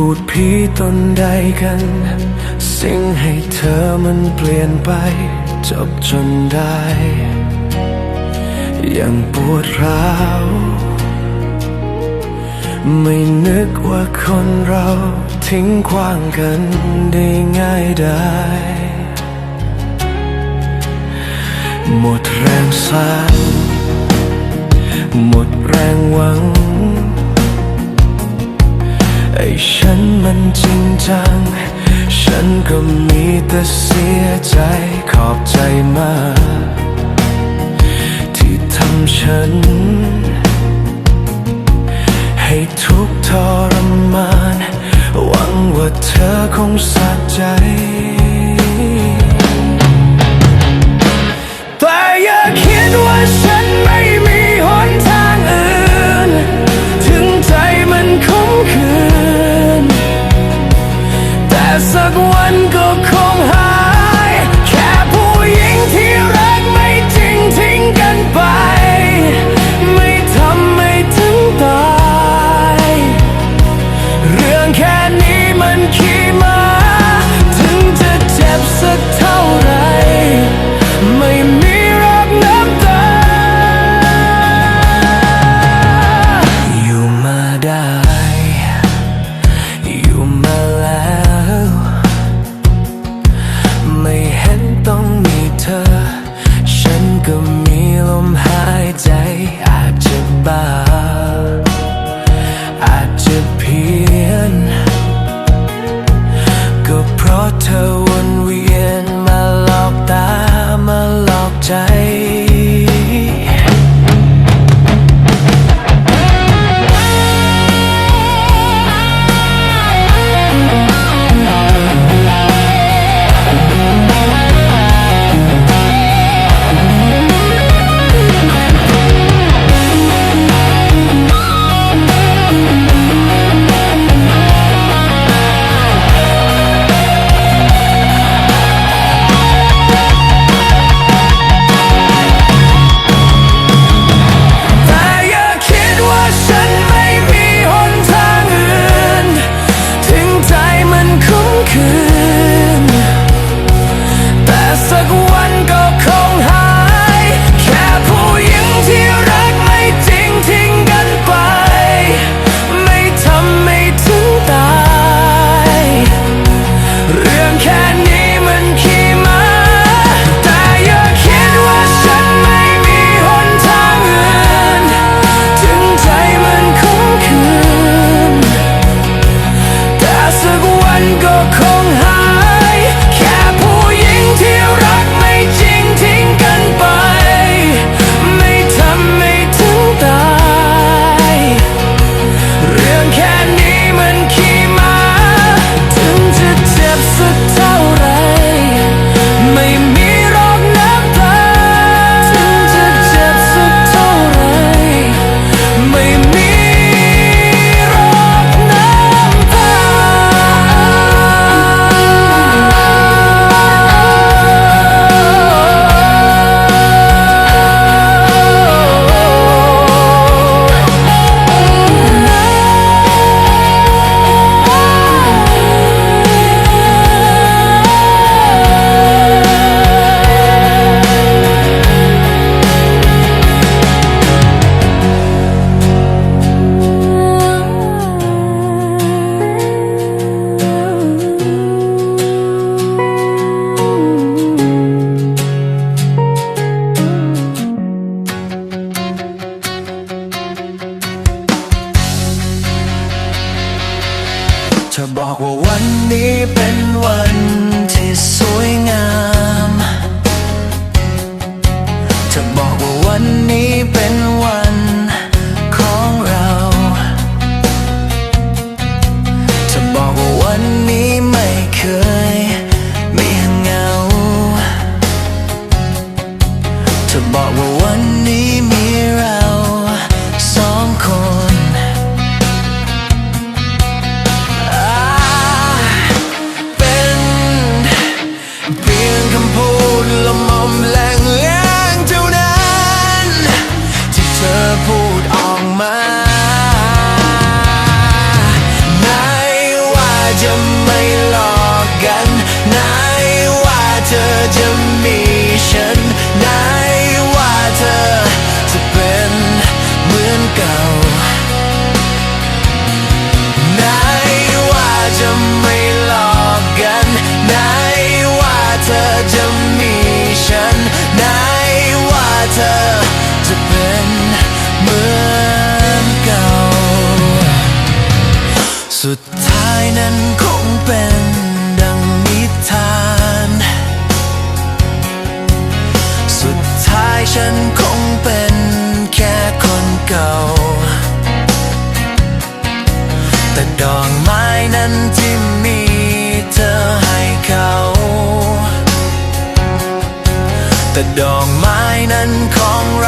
พูดพีตนใดกัน สิ่งให้เธอมันเปลี่ยนไป จบจนได้ ยังปวดร้าว ไม่นึกว่าคนเราทิ้งขว้างกันได้ง่ายได้ หมดแรงสร้างหมดแรงหวัง ไอ้ฉัน มันจริงจัง ฉันก็มีแต่เสียใจขอบใจมาก ที่ทำฉัน ให้ทุกทรมาน หวังว่าเธอคงสะใจ ธอบอกว่าวันนี้เป็นวันที่สวยงามันคงเป็นแค่คนเก่า แต่ดอกไม้นั้นที่มีเธอให้เขา แต่ดอกไม้นั้นของเรา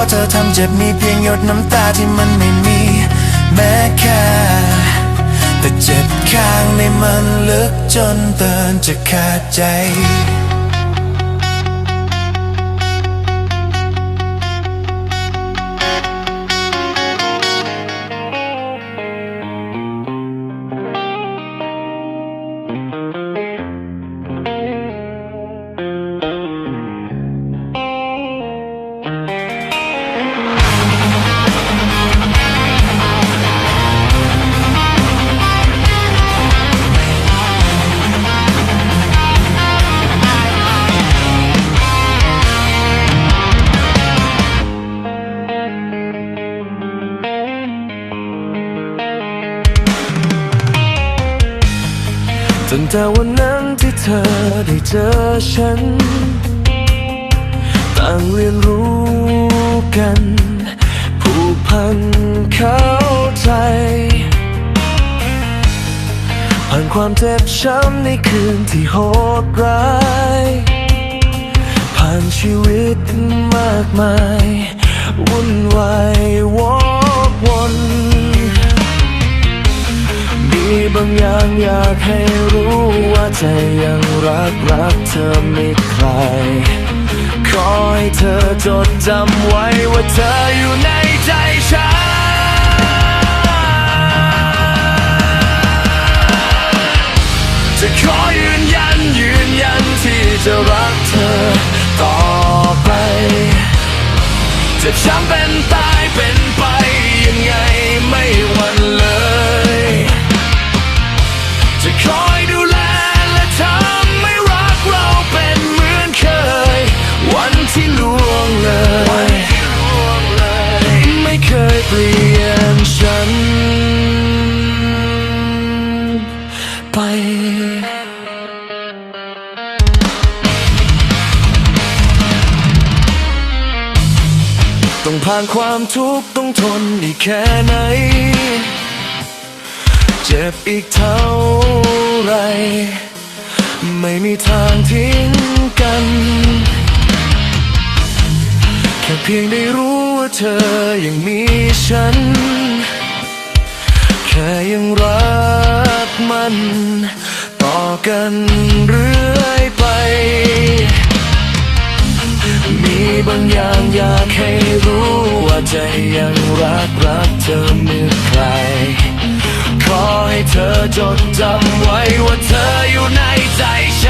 ะเธอทำเจ็บมีเพียงหยดน้ำตาที่มันไม่มี แม้แค่แต่เจ็บข้างในมันลึกจนเตือนจะขาดใจ ตั้งแต่วันนั้นที่เธอได้เจอฉัน ต่างเรียนรู้กัน ผูกพันเข้าใจ ผ่านความเจ็บช้ำในคืนที่โหดร้าย ผ่านชีวิตมากมาย วุ่นวายวอกวน มีบางอย่างอยากให้รู้ว่าใจยังรักรักเธอไม่ใคร ขอให้เธอจดจำไว้ว่าเธออยู่ในใจฉันจะขอยืนยันยืนยันที่จะรักเธอต่อไป จะช้ำเป็นตายเป็นไป ต้องผ่านความทุกข์ต้องทนอีกแค่ไหน เจ็บอีกเท่าไร ไม่มีทางทิ้งกัน แค่เพียงได้รู้ว่าเธอยังมีฉัน แค่ยังรักมัน ต่อกันเรื่อยไป บางอย่างอยากให้รู้ว่าใจยังรักรักเธอเหมือนใคร ขอให้เธอจดจำไว้ว่าเธออยู่ในใจฉัน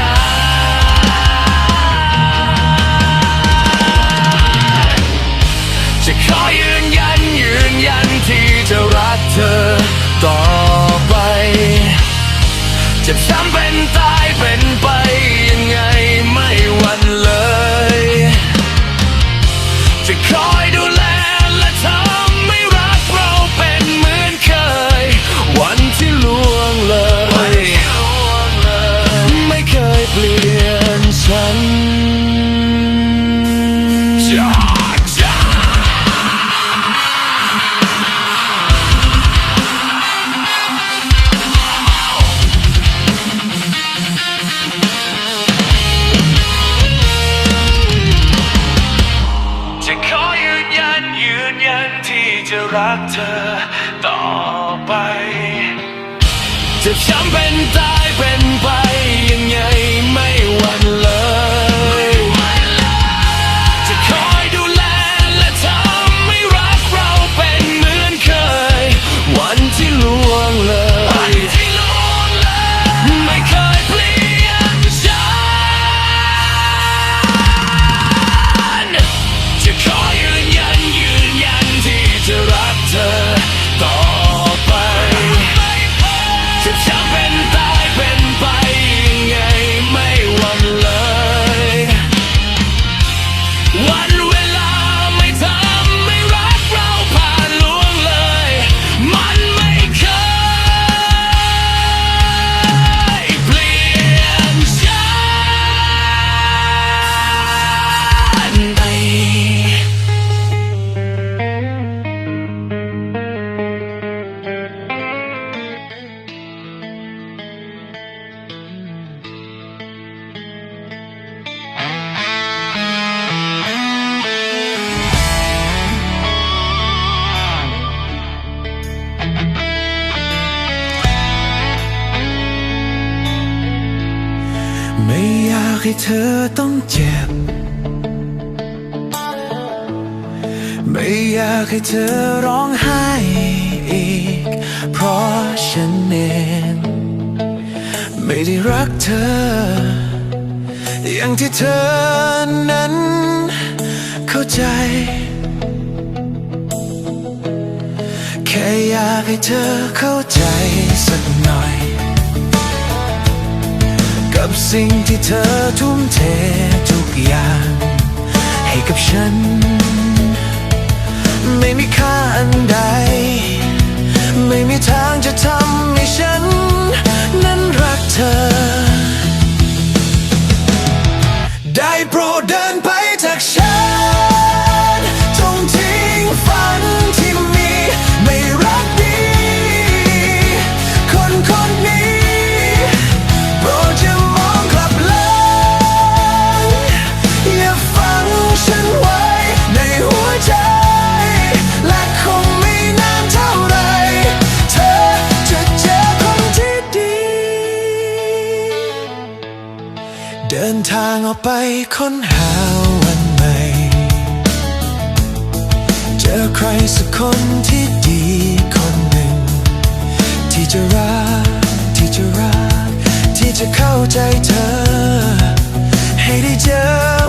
รักเธอต่อไป จะช้ำเป็นตา ให้เธอต้องเจ็บ ไม่อยากให้เธอร้องไห้อีก เพราะฉันเองไม่ได้รักเธอ อย่างที่เธอนั้น เข้าใจ แค่อยากให้เธอเข้าใจสักหน่อย กับสิ่งที่เธอทุ่มเททุกอย่าง ให้กับฉัน ใครสักคนที่ดีคนหนึ่ง ที่จะรัก ที่จะรัก ที่จะเข้าใจเธอ ให้ได้เจอ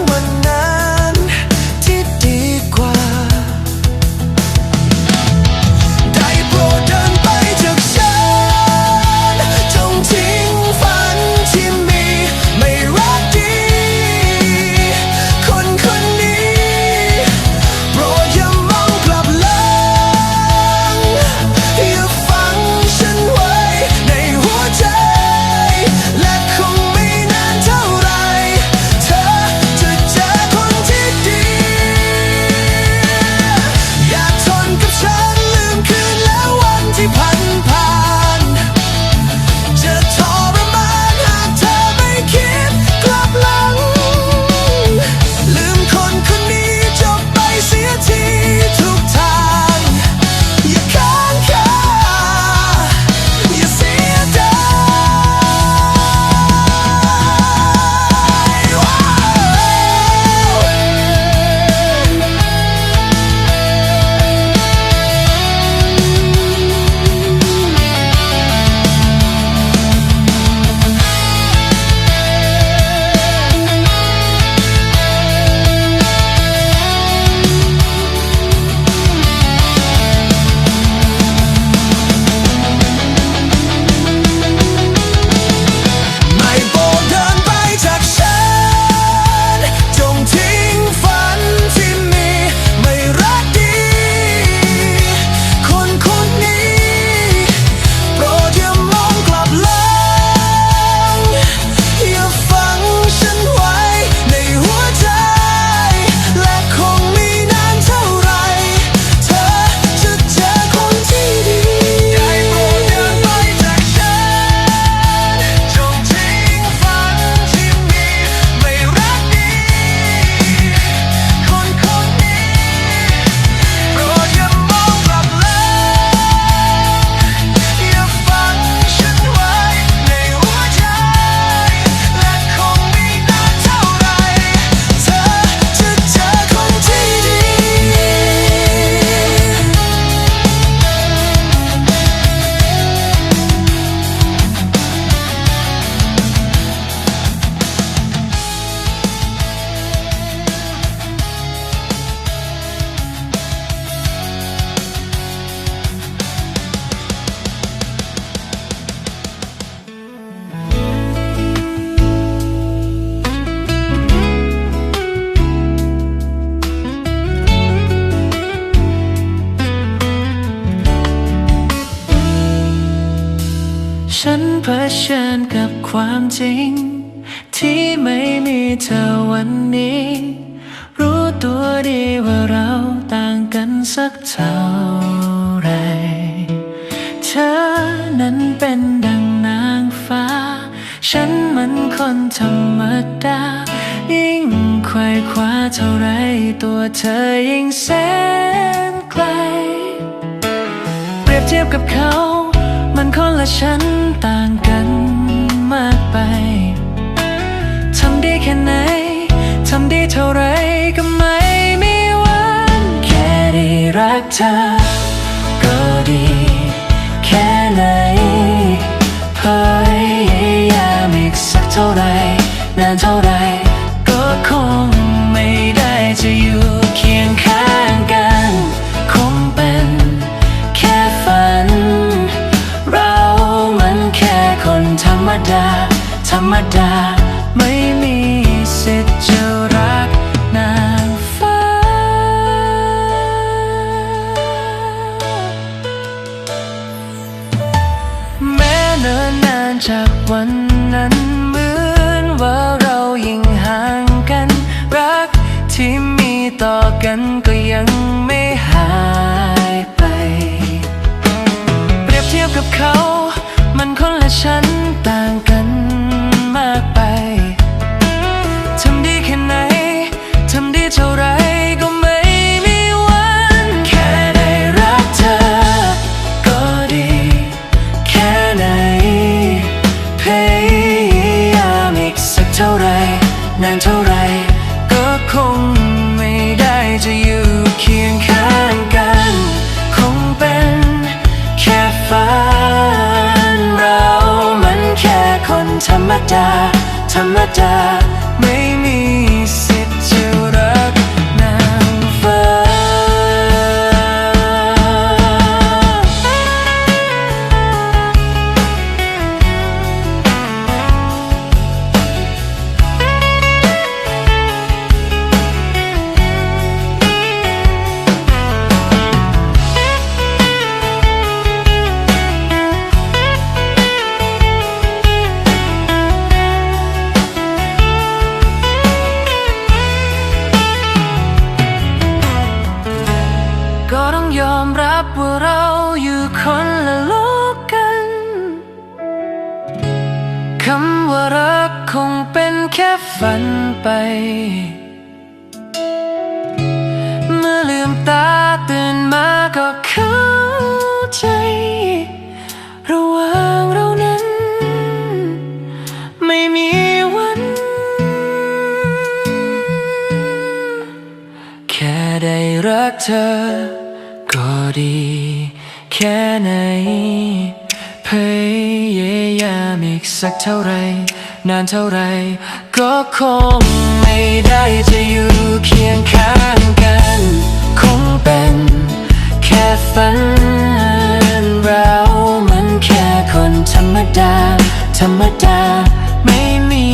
จริง ที่ไม่มีเธอวันนี้ รู้ตัวดีว่าเราต่างกันสักเท่าไร เธอนั้นเป็นดังนางฟ้า ฉันมันคนธรรมดา ยิ่งไขว่คว้าเท่าไร ตัวเธอยิ่งแสนไกล เปรียบเทียบกับเขา มันคนละชั้นต่าง เท่าไรก็ไม่มีวันแค่ได้รักเธอ ก็ดีแค่ไหนพยายามอีกสักเท่าไรนานเท่าไร ค่ไหน พยายามอีกสักเท่าไร นานเท่าไร ก็คงไม่ได้จะอยู่เคียงข้างกัน คงเป็นแค่ฝันเรามันแค่คนธรรมดา ธรรมดา ไม่มี